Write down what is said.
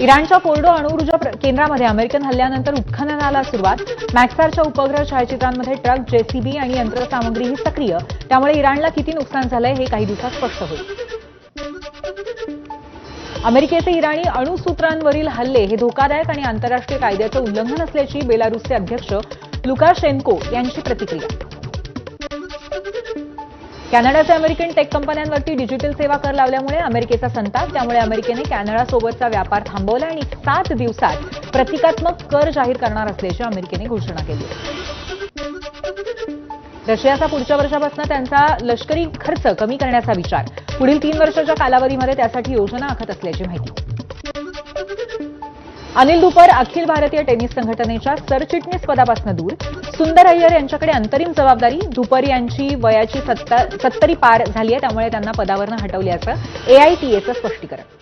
इराणच्या फोर्डो अणुऊर्जा केंद्रामध्ये अमेरिकन हल्ल्यानंतर उत्खननाला सुरुवात. मॅक्सारच्या उपग्रह छायाचित्रांमध्ये ट्रक जेसीबी आणि यंत्रसामग्रीही सक्रिय. त्यामुळे इराणला किती नुकसान झालंय हे काही दिवसात स्पष्ट होईल. अमेरिकेचे इराणी अणुसूत्रांवरील हल्ले हे धोकादायक आणि आंतरराष्ट्रीय कायद्याचं उल्लंघन असल्याची बेलारूसचे अध्यक्ष लुकाशेन्को यांची प्रतिक्रिया. कॅनडाचे अमेरिकन टेक कंपन्यांवरती डिजिटल सेवा कर लावल्यामुळे अमेरिकेचा संताप त्यामुळे अमेरिकेने कॅनडासोबतचा व्यापार थांबवला आणि सात दिवसात प्रतिकात्मक कर जाहीर करणार असल्याची अमेरिकेने घोषणा केली. रशियाचा पुढच्या वर्षापासून त्यांचा लष्करी खर्च कमी करण्याचा विचार. पुढील तीन वर्षाच्या कालावधीमध्ये त्यासाठी योजना आखत असल्याची माहिती. अनिल दुपर अखिल भारतीय टेनिस संघटनेच्या सरचिटणीस पदापासून दूर. सुंदर अय्यर यांच्याकडे अंतरिम जबाबदारी दुपर यांची वयाची सत्ता- सत्तरी पार झाली आहे त्यामुळे त्यांना पदावरनं हटवल्याचं एआयटीएचं स्पष्टीकरण.